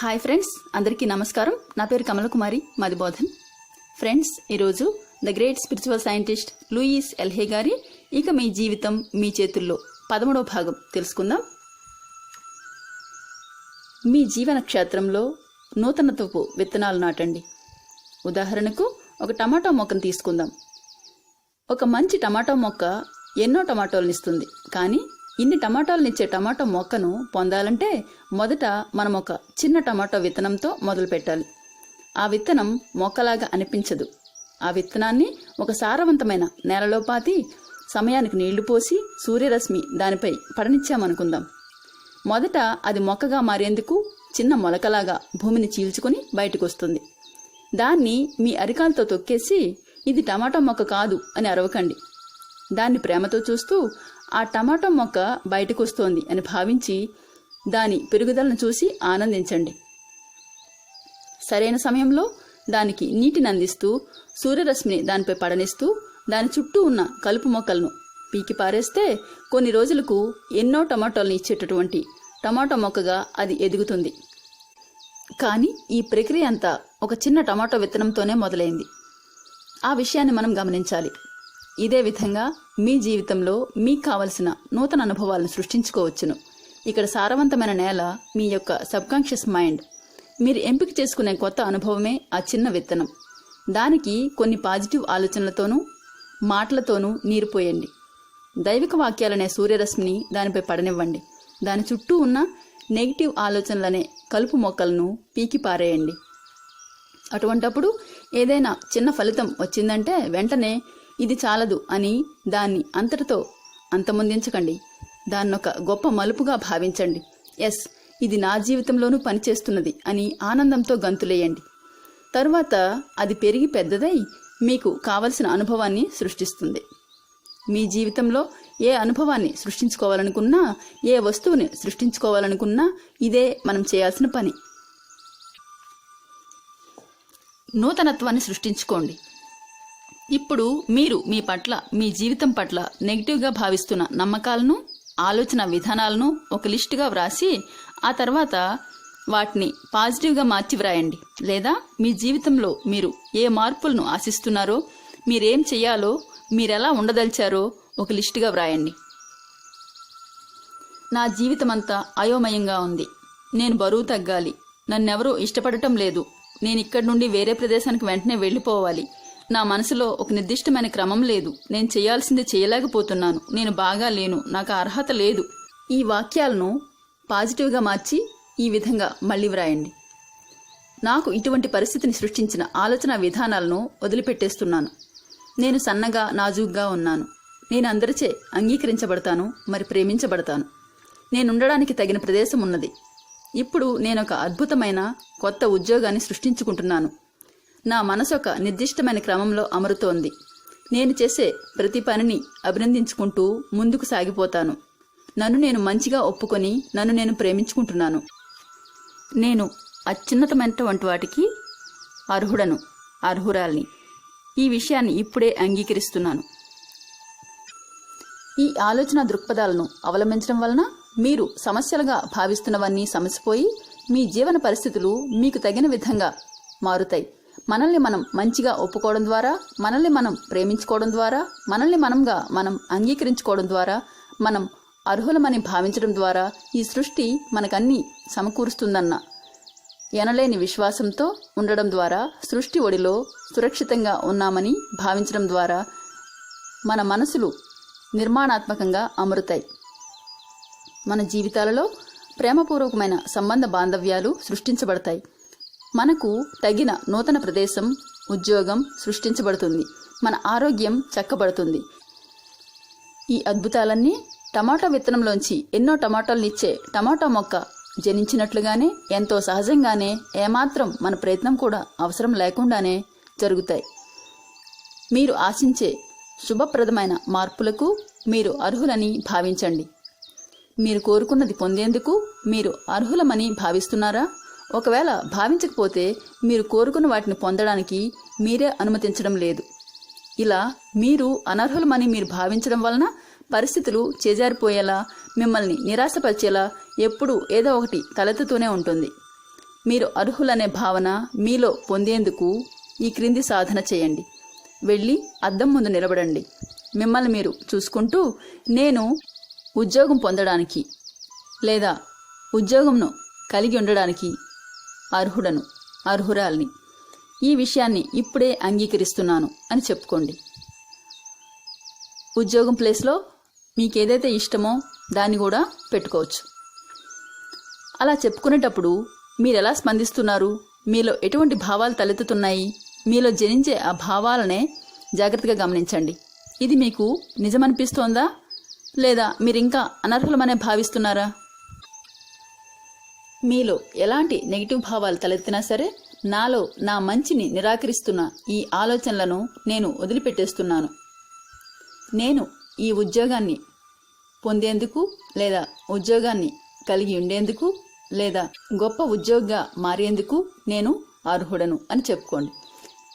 Hi friends అందరికీ నమస్కారం. నా పేరు కమలకుమారి మాది బోధన్. ఫ్రెండ్స్ ఈరోజు the great spiritual scientist Louise Hay గారి ఇక మీ జీవితం మీ చేతుల్లో పదమూడవ భాగం తెలుసుకుందాం. మీ జీవన క్షేత్రంలో నూతనత్వపు విత్తనాలు నాటండి. ఉదాహరణకు ఒక టమాటో మొక్కను తీసుకుందాం. ఒక మంచి టమాటో మొక్క ఎన్నో టమాటోలనిస్తుంది కానీ ఇన్ని టమాటాలనిచ్చే టమాటో మొక్కను పొందాలంటే మొదట మనం ఒక చిన్న టమాటో విత్తనంతో మొదలు పెట్టాలి. ఆ విత్తనం మొక్కలాగా అనిపించదు. ఆ విత్తనాన్ని ఒక సారవంతమైన నేలలో పాతి సమయానికి నీళ్ళు పోసి సూర్యరశ్మి దానిపై పడనిచ్చామనుకుందాం. మొదట అది మొక్కగా మారేందుకు చిన్న మొలకలాగా భూమిని చీల్చుకొని బయటకు వస్తుంది దాన్ని మీ అరికాలతో తొక్కేసి ఇది టమాటా మొక్క కాదు అని అరవకండి. దాన్ని ప్రేమతో చూస్తూ ఆ టమాటో మొక్క బయటకు వస్తోంది అని భావించి దాని పెరుగుదలను చూసి ఆనందించండి. సరైన సమయంలో దానికి నీటిని అందిస్తూ సూర్యరశ్మిని దానిపై పడనిస్తూ దాని చుట్టూ ఉన్న కలుపు మొక్కలను పీకి పారేస్తే కొన్ని రోజులకు ఎన్నో టమాటోలను ఇచ్చేటటువంటి టమాటో మొక్కగా అది ఎదుగుతుంది. కానీ ఈ ప్రక్రియ అంతా ఒక చిన్న టమాటో విత్తనంతోనే మొదలైంది. ఆ విషయాన్ని మనం గమనించాలి. ఇదే విధంగా మీ జీవితంలో మీకు కావలసిన నూతన అనుభవాలను సృష్టించుకోవచ్చును. ఇక్కడ సారవంతమైన నేల మీ యొక్క సబ్కాన్షియస్ మైండ్. మీరు ఎంపిక చేసుకునే కొత్త అనుభవమే ఆ చిన్న విత్తనం. దానికి కొన్ని పాజిటివ్ ఆలోచనలతోనూ మాటలతోనూ నీరు పోయండి. దైవిక వాక్యాలనే సూర్యరశ్మిని దానిపై పడనివ్వండి. దాని చుట్టూ ఉన్న నెగిటివ్ ఆలోచనలనే కలుపు మొక్కలను పీకి పారేయండి. అటువంటప్పుడు ఏదైనా చిన్న ఫలితం వచ్చిందంటే వెంటనే ఇది చాలదు అని దాన్ని అంతటితో అంతమొందించకండి. దాన్నొక గొప్ప మలుపుగా భావించండి. ఎస్ ఇది నా జీవితంలోనూ పనిచేస్తున్నది అని ఆనందంతో గంతులేయండి. తరువాత అది పెరిగి పెద్దదై మీకు కావలసిన అనుభవాన్ని సృష్టిస్తుంది. మీ జీవితంలో ఏ అనుభవాన్ని సృష్టించుకోవాలనుకున్నా ఏ వస్తువుని సృష్టించుకోవాలనుకున్నా ఇదే మనం చేయాల్సిన పని. నూతనత్వాన్ని సృష్టించుకోండి. ఇప్పుడు మీరు మీ పట్ల మీ జీవితం పట్ల నెగిటివ్గా భావిస్తున్న నమ్మకాలను ఆలోచన విధానాలను ఒక లిస్టుగా వ్రాసి ఆ తర్వాత వాటిని పాజిటివ్గా మార్చి వ్రాయండి. లేదా మీ జీవితంలో మీరు ఏ మార్పులను ఆశిస్తున్నారో మీరేం చేయాలో మీరెలా ఉండదలిచారో ఒక లిస్టుగా వ్రాయండి. నా జీవితమంతా అయోమయంగా ఉంది. నేను బరువు తగ్గాలి. నన్నెవరూ ఇష్టపడటం లేదు. నేను ఇక్కడి నుండి వేరే ప్రదేశానికి వెంటనే వెళ్ళిపోవాలి. నా మనసులో ఒక నిర్దిష్టమైన క్రమం లేదు. నేను చేయాల్సింది చేయలేకపోతున్నాను. నేను బాగా లేను. నాకు అర్హత లేదు. ఈ వాక్యాలను పాజిటివ్గా మార్చి ఈ విధంగా మళ్ళీ వ్రాయండి. నాకు ఇటువంటి పరిస్థితిని సృష్టించిన ఆలోచన విధానాలను వదిలిపెట్టేస్తున్నాను. నేను సన్నగా నాజూగ్గా ఉన్నాను. నేను అందరిచే అంగీకరించబడతాను మరి ప్రేమించబడతాను. నేనుండడానికి తగిన ప్రదేశం ఉన్నది. ఇప్పుడు నేను ఒక అద్భుతమైన కొత్త ఉద్యోగాన్ని సృష్టించుకుంటున్నాను. నా మనసు ఒక నిర్దిష్టమైన క్రమంలో అమరుతోంది. నేను చేసే ప్రతి పనిని అభినందించుకుంటూ ముందుకు సాగిపోతాను. నన్ను నేను మంచిగా ఒప్పుకొని నన్ను నేను ప్రేమించుకుంటున్నాను. నేను అత్యున్నతమైనటువంటి వాటికి అర్హుడను అర్హురాల్ని. ఈ విషయాన్ని ఇప్పుడే అంగీకరిస్తున్నాను. ఈ ఆలోచన దృక్పథాలను అవలంబించడం వలన మీరు సమస్యలుగా భావిస్తున్నవన్నీ సమసిపోయి మీ జీవన పరిస్థితులు మీకు తగిన విధంగా మారుతాయి. మనల్ని మనం మంచిగా ఒప్పుకోవడం ద్వారా మనల్ని మనం ప్రేమించుకోవడం ద్వారా మనల్ని మనంగా మనం అంగీకరించుకోవడం ద్వారా మనం అర్హులమని భావించడం ద్వారా ఈ సృష్టి మనకన్నీ సమకూరుస్తుందన్న ఎనలేని విశ్వాసంతో ఉండడం ద్వారా సృష్టి ఒడిలో సురక్షితంగా ఉన్నామని భావించడం ద్వారా మన మనసులు నిర్మాణాత్మకంగా అమరుతాయి. మన జీవితాలలో ప్రేమపూర్వకమైన సంబంధ బాంధవ్యాలు సృష్టించబడతాయి. మనకు తగిన నూతన ప్రదేశం ఉద్యోగం సృష్టించబడుతుంది. మన ఆరోగ్యం చక్కబడుతుంది. ఈ అద్భుతాలన్నీ టమాటా విత్తనంలోంచి ఎన్నో టమాటాలనిచ్చే టమాటా మొక్క జనించినట్లుగానే ఎంతో సహజంగానే ఏమాత్రం మన ప్రయత్నం కూడా అవసరం లేకుండానే జరుగుతాయి. మీరు ఆశించే శుభప్రదమైన మార్పులకు మీరు అర్హులని భావించండి. మీరు కోరుకున్నది పొందేందుకు మీరు అర్హులమని భావిస్తున్నారా? ఒకవేళ భావించకపోతే మీరు కోరుకున్న వాటిని పొందడానికి మీరే అనుమతించడం లేదు. ఇలా మీరు అనర్హులమని మీరు భావించడం వలన పరిస్థితులు చేజారిపోయేలా మిమ్మల్ని నిరాశపరిచేలా ఎప్పుడూ ఏదో ఒకటి తలెత్తుతూనే ఉంటుంది. మీరు అర్హులనే భావన మీలో పొందేందుకు ఈ క్రింది సాధన చేయండి. వెళ్ళి అద్దం ముందు నిలబడండి. మిమ్మల్ని మీరు చూసుకుంటూ నేను ఉద్యోగం పొందడానికి లేదా ఉద్యోగంను కలిగి ఉండడానికి అర్హుడను అర్హురాల్ని. ఈ విషయాన్ని ఇప్పుడే అంగీకరిస్తున్నాను అని చెప్పుకోండి. ఉద్యోగం ప్లేస్లో మీకు ఏదైతే ఇష్టమో దాన్ని కూడా పెట్టుకోవచ్చు. అలా చెప్పుకునేటప్పుడు మీరు ఎలా స్పందిస్తున్నారు? మీలో ఎటువంటి భావాలు తలెత్తుతున్నాయి? మీలో జనించే ఆ భావాలనే జాగ్రత్తగా గమనించండి. ఇది మీకు నిజమనిపిస్తోందా? లేదా మీరు ఇంకా అనర్హులమనే భావిస్తున్నారా? మీలో ఎలాంటి నెగిటివ్ భావాలు తలెత్తినా సరే నాలో నా మంచిని నిరాకరిస్తున్న ఈ ఆలోచనలను నేను వదిలిపెట్టేస్తున్నాను. నేను ఈ ఉద్యోగాన్ని పొందేందుకు లేదా ఉద్యోగాన్ని కలిగి ఉండేందుకు లేదా గొప్ప ఉద్యోగిగా మారేందుకు నేను అర్హుడను అని చెప్పుకోండి.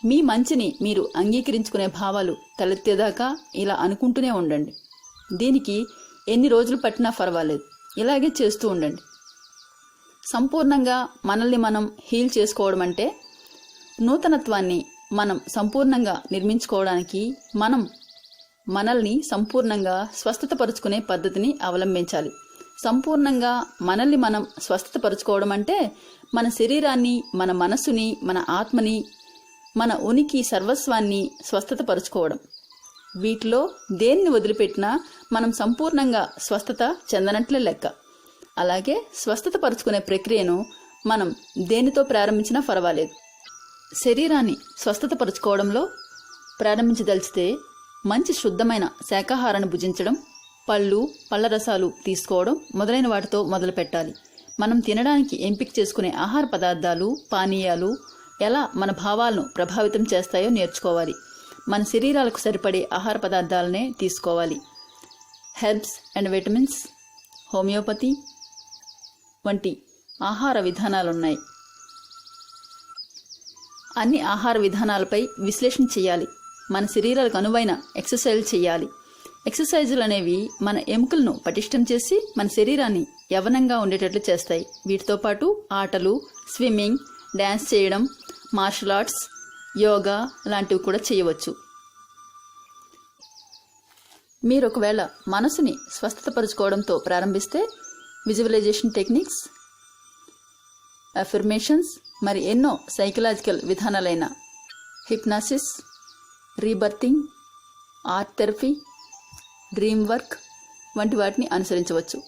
మీ మంచిని మీరు అంగీకరించుకునే భావాలు తలెత్తేదాకా ఇలా అనుకుంటూనే ఉండండి. దీనికి ఎన్ని రోజులు పట్టినా పర్వాలేదు. ఇలాగే చేస్తూ ఉండండి. సంపూర్ణంగా మనల్ని మనం హీల్ చేసుకోవడం అంటే నూతనత్వాన్ని మనం సంపూర్ణంగా నిర్మించుకోవడానికి మనం మనల్ని సంపూర్ణంగా స్వస్థతపరుచుకునే పద్ధతిని అవలంబించాలి. సంపూర్ణంగా మనల్ని మనం స్వస్థతపరుచుకోవడం అంటే మన శరీరాన్ని మన మనస్సుని మన ఆత్మని మన ఉనికి సర్వస్వాన్ని స్వస్థతపరుచుకోవడం. వీటిలో దేన్ని వదిలిపెట్టినా మనం సంపూర్ణంగా స్వస్థత చెందనట్లే లెక్క. అలాగే స్వస్థత పరుచుకునే ప్రక్రియను మనం దేనితో ప్రారంభించినా పర్వాలేదు శరీరాన్ని స్వస్థత పరుచుకోవడంలో ప్రారంభించదలిచితే మంచి శుద్ధమైన శాకాహారాన్ని భుజించడం పళ్ళు పళ్ళ రసాలు తీసుకోవడం మొదలైన వాటితో మొదలు పెట్టాలి మనం తినడానికి ఎంపిక చేసుకునే ఆహార పదార్థాలు పానీయాలు ఎలా మన భావాలను ప్రభావితం చేస్తాయో నేర్చుకోవాలి. మన శరీరాలకు సరిపడే ఆహార పదార్థాలనే తీసుకోవాలి. హెర్బ్స్ అండ్ విటమిన్స్ హోమియోపతి వంటి ఆహార విధానాలున్నాయి. అన్ని ఆహార విధానాలపై విశ్లేషణ చేయాలి. మన శరీరాలకు అనువైన ఎక్సర్సైజ్ చేయాలి. ఎక్సర్సైజులు అనేవి మన ఎముకలను పటిష్టం చేసి మన శరీరాన్ని యవనంగా ఉండేటట్లు చేస్తాయి. వీటితో పాటు ఆటలు స్విమ్మింగ్ డ్యాన్స్ చేయడం మార్షల్ ఆర్ట్స్ యోగా లాంటివి కూడా చేయవచ్చు. మీరు ఒకవేళ మనసుని స్వస్థతపరుచుకోవడంతో ప్రారంభిస్తే విజువలైజేషన్ టెక్నిక్స్ అఫర్మేషన్స్ మరి ఎన్నో psychological విధానాలైన hypnosis rebirthing art therapy dream work వంటి వాటిని అనుసరించవచ్చు.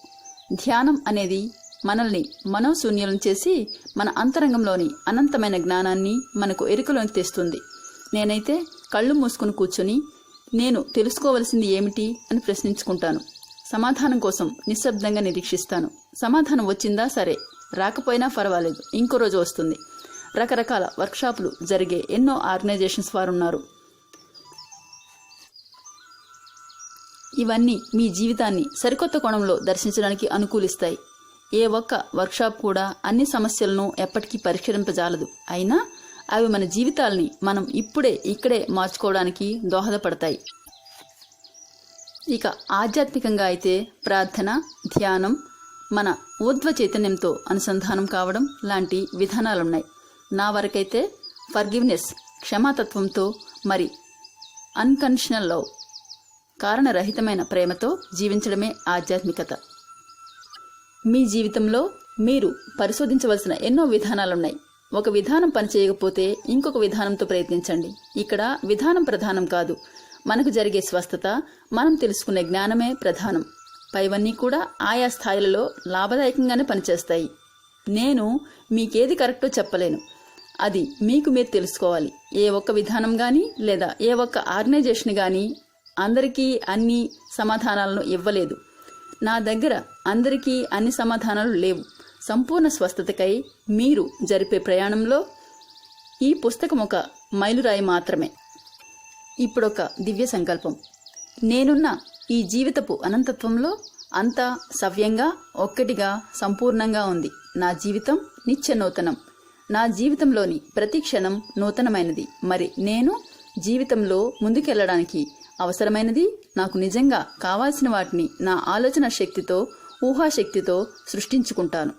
ధ్యానం అనేది మనల్ని మనోశూన్యులను చేసి మన అంతరంగంలోని అనంతమైన జ్ఞానాన్ని మనకు ఎరుకలోకి తెస్తుంది. నేనైతే కళ్ళు మూసుకుని కూర్చొని నేను తెలుసుకోవలసింది ఏమిటి అని ప్రశ్నించుకుంటాను. సమాధానం కోసం నిశ్శబ్దంగా నిరీక్షిస్తాను. సమాధానం వచ్చిందా సరే. రాకపోయినా పర్వాలేదు. ఇంకో రోజు వస్తుంది. రకరకాల వర్క్షాపులు జరిగే ఎన్నో ఆర్గనైజేషన్స్ వారు ఉన్నారు ఇవన్నీ మీ జీవితాన్ని సరికొత్త కోణంలో దర్శించడానికి అనుకూలిస్తాయి. ఏ ఒక్క వర్క్షాప్ కూడా అన్ని సమస్యలను ఎప్పటికీ పరిష్కరింపజాలదు. అయినా అవి మన జీవితాల్ని మనం ఇప్పుడే ఇక్కడే మార్చుకోవడానికి దోహదపడతాయి. ఇక ఆధ్యాత్మికంగా అయితే ప్రార్థన ధ్యానం మన ఊర్ధ్వ చైతన్యంతో అనుసంధానం కావడం లాంటి విధానాలున్నాయి. నా వరకైతే ఫర్గివ్నెస్ క్షమాతత్వంతో మరి అన్కండిషనల్ లవ్ కారణరహితమైన ప్రేమతో జీవించడమే ఆధ్యాత్మికత. మీ జీవితంలో మీరు పరిశోధించవలసిన ఎన్నో విధానాలున్నాయి. ఒక విధానం పనిచేయకపోతే ఇంకొక విధానంతో ప్రయత్నించండి. ఇక్కడ విధానం ప్రధానం కాదు. మనకు జరిగే స్వస్థత మనం తెలుసుకునే జ్ఞానమే ప్రధానం. పైవన్నీ కూడా ఆయా స్థాయిలలో లాభదాయకంగానే పనిచేస్తాయి. నేను మీకేది కరెక్టో చెప్పలేను. అది మీకు మీరు తెలుసుకోవాలి. ఏ ఒక్క విధానం కానీ లేదా ఏ ఒక్క ఆర్గనైజేషన్ కానీ అందరికీ అన్ని సమాధానాలను ఇవ్వలేదు. నా దగ్గర అందరికీ అన్ని సమాధానాలు లేవు. సంపూర్ణ స్వస్థతకై మీరు జరిపే ప్రయాణంలో ఈ పుస్తకం ఒక మైలురాయి మాత్రమే. ఇప్పుడొక దివ్య సంకల్పం. నేనున్న ఈ జీవితపు అనంతత్వంలో అంతా సవ్యంగా ఒక్కటిగా సంపూర్ణంగా ఉంది. నా జీవితం నిత్య నూతనం నా జీవితంలోని ప్రతి క్షణం నూతనమైనది. మరి నేను జీవితంలో ముందుకెళ్ళడానికి అవసరమైనది? నాకు నిజంగా కావాల్సిన వాటిని నా ఆలోచన శక్తితో ఊహాశక్తితో సృష్టించుకుంటాను.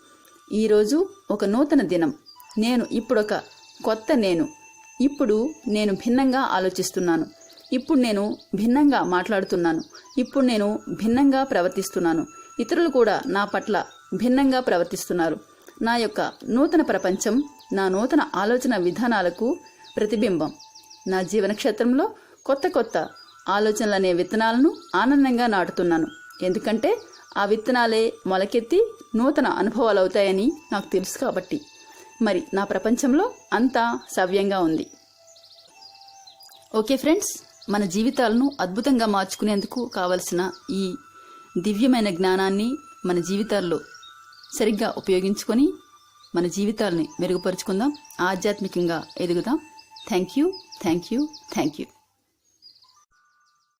ఈరోజు ఒక నూతన దినం. నేను ఇప్పుడొక కొత్త నేను. ఇప్పుడు నేను భిన్నంగా ఆలోచిస్తున్నాను. ఇప్పుడు నేను భిన్నంగా మాట్లాడుతున్నాను. ఇప్పుడు నేను భిన్నంగా ప్రవర్తిస్తున్నాను. ఇతరులు కూడా నా పట్ల భిన్నంగా ప్రవర్తిస్తున్నారు. నా యొక్క నూతన ప్రపంచం నా నూతన ఆలోచన విధానాలకు ప్రతిబింబం. నా జీవన క్షేత్రంలో కొత్త కొత్త ఆలోచనలనే విత్తనాలను ఆనందంగా నాటుతున్నాను. ఎందుకంటే ఆ విత్తనాలే మొలకెత్తి నూతన అనుభవాలు అవుతాయని నాకు తెలుసు కాబట్టి. మరి నా ప్రపంచంలో అంతా సవ్యంగా ఉంది. ఓకే ఫ్రెండ్స్ మన జీవితాలను అద్భుతంగా మార్చుకునేందుకు కావలసిన ఈ దివ్యమైన జ్ఞానాన్ని మన జీవితాల్లో సరిగ్గా ఉపయోగించుకొని మన జీవితాల్ని మెరుగుపరుచుకుందాం. ఆధ్యాత్మికంగా ఎదుగుదాం. Thank you thank you thank you